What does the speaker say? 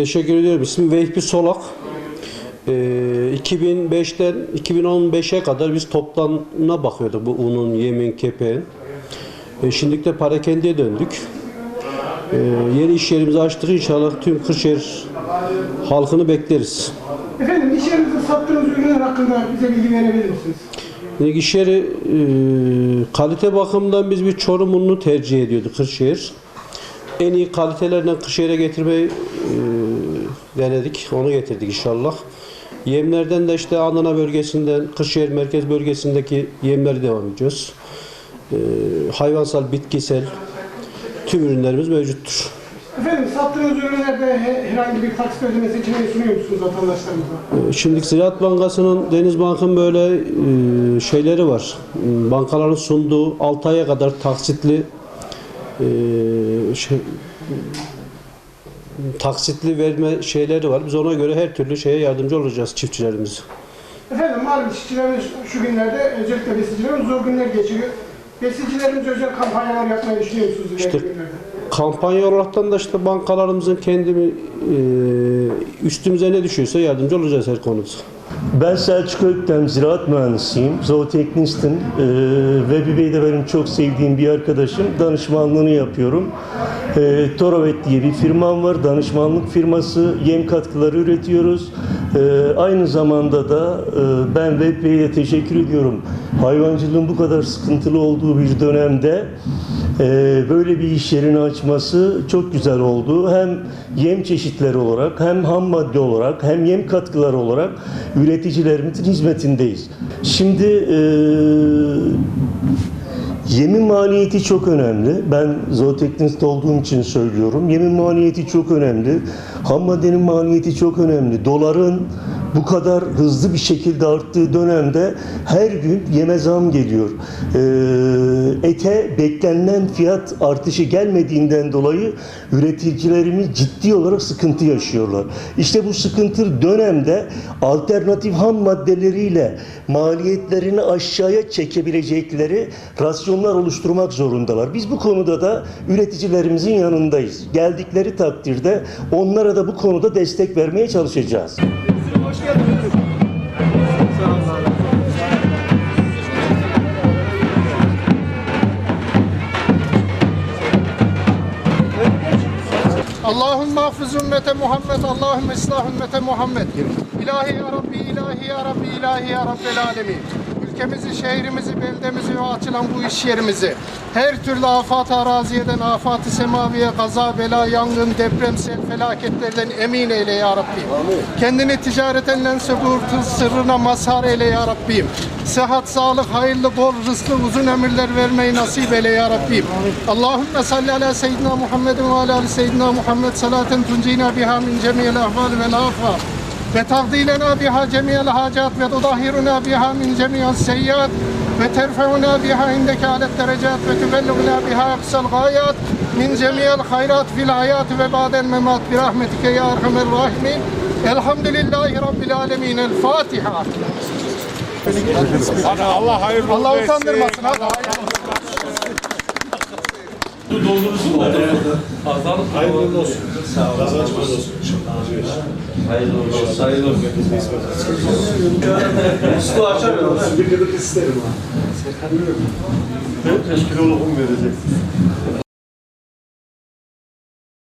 Teşekkür ediyorum. İsmim Vehbi Solak. Ee, 2005'ten 2015'e kadar biz toplamına bakıyorduk bu unun, yemin, kepeğin. E, şimdi de parakendiye döndük. Ee, yeni iş yerimizi açtık. İnşallah tüm Kırşehir halkını bekleriz. Efendim iş yerinizde sattığınız ürünler hakkında bize bilgi verebilir misiniz? Yani iş yeri e, kalite bakımından biz bir Çorum ununu tercih ediyorduk Kırşehir. En iyi kalitelerden Kırşehir'e getirmeyi e, denedik. Onu getirdik inşallah. Yemlerden de işte Adana bölgesinden, Kırşehir merkez bölgesindeki yemleri devam ediyoruz. E, hayvansal, bitkisel tüm ürünlerimiz mevcuttur. Efendim sattığınız ürünlerde he- herhangi bir taksit ödeme seçeneği sunuyor musunuz vatandaşlarımıza? E, Şimdi Ziraat Bankası'nın, Deniz Bank'ın böyle e, şeyleri var. E, Bankaların sunduğu 6 aya kadar taksitli e, şey, taksitli verme şeyleri var. Biz ona göre her türlü şeye yardımcı olacağız çiftçilerimiz. Efendim malum çiftçilerimiz şu günlerde özellikle besicilerimiz zor günler geçiriyor. Besicilerimiz özel kampanyalar yapmayı düşünüyor musunuz İşte-? Kampanya olaraktan da işte bankalarımızın kendi e, üstümüze ne düşüyorsa yardımcı olacağız her konuda. Ben Selçuk Öktem, ziraat mühendisiyim, zooteknistim. Ee, Vebi Bey de benim çok sevdiğim bir arkadaşım. Danışmanlığını yapıyorum. Ee, Torovet diye bir firmam var, danışmanlık firması. Yem katkıları üretiyoruz. Ee, aynı zamanda da e, ben Vebi Bey'e teşekkür ediyorum. Hayvancılığın bu kadar sıkıntılı olduğu bir dönemde böyle bir iş yerini açması çok güzel oldu. Hem yem çeşitleri olarak, hem ham madde olarak, hem yem katkıları olarak üreticilerimizin hizmetindeyiz. Şimdi e, yemin maliyeti çok önemli. Ben zooteknist olduğum için söylüyorum. Yemin maliyeti çok önemli. Ham maddenin maliyeti çok önemli. Doların bu kadar hızlı bir şekilde arttığı dönemde her gün yeme zam geliyor. Ee, ete beklenilen fiyat artışı gelmediğinden dolayı üreticilerimiz ciddi olarak sıkıntı yaşıyorlar. İşte bu sıkıntı dönemde alternatif ham maddeleriyle maliyetlerini aşağıya çekebilecekleri rasyonlar oluşturmak zorundalar. Biz bu konuda da üreticilerimizin yanındayız. Geldikleri takdirde onlara da bu konuda destek vermeye çalışacağız. Allahümme hafız ümmete Muhammed, Allahümme ıslah ümmete Muhammed. İlahi ya Rabbi, ilahi ya Rabbi, ilahi ya Rabbel alemin. Ülkemizi, şehrimizi, beldemizi ve açılan bu iş yerimizi her türlü afat araziyeden, afat-ı semaviye, kaza, bela, yangın, deprem, sel felaketlerden emin eyle ya Rabbi. Kendini ticaretenle sübutun sırrına mazhar eyle ya Rabbim. Sıhhat, sağlık, hayırlı, bol, rızklı, uzun ömürler vermeyi nasip eyle ya Rabbim. Allahümme salli ala seyyidina Muhammedin ve ala seyyidina Muhammed salaten tuncina biha min cemiyel ahval vel afat. Ve tavdilena biha cemiyel hacat ve tudahhiruna biha min cemiyel seyyat ve terfeuna biha indeke alet derecat ve tübelligna biha aksal gayat min cemiyel hayrat fil hayat ve ba'del memat bi rahmetike ya erhamer rahimin. Elhamdülillahi Rabbil alemin. El Fatiha. Allah hayırlı Allah versin. utandırmasın. Hadi. Hayırlı olsun. Sağ olun. Hayırlı olsun. Hayırlı olsun. Mustafa açamıyorum. Bir gıdık isterim ha. 5 kilo lokum vereceksin.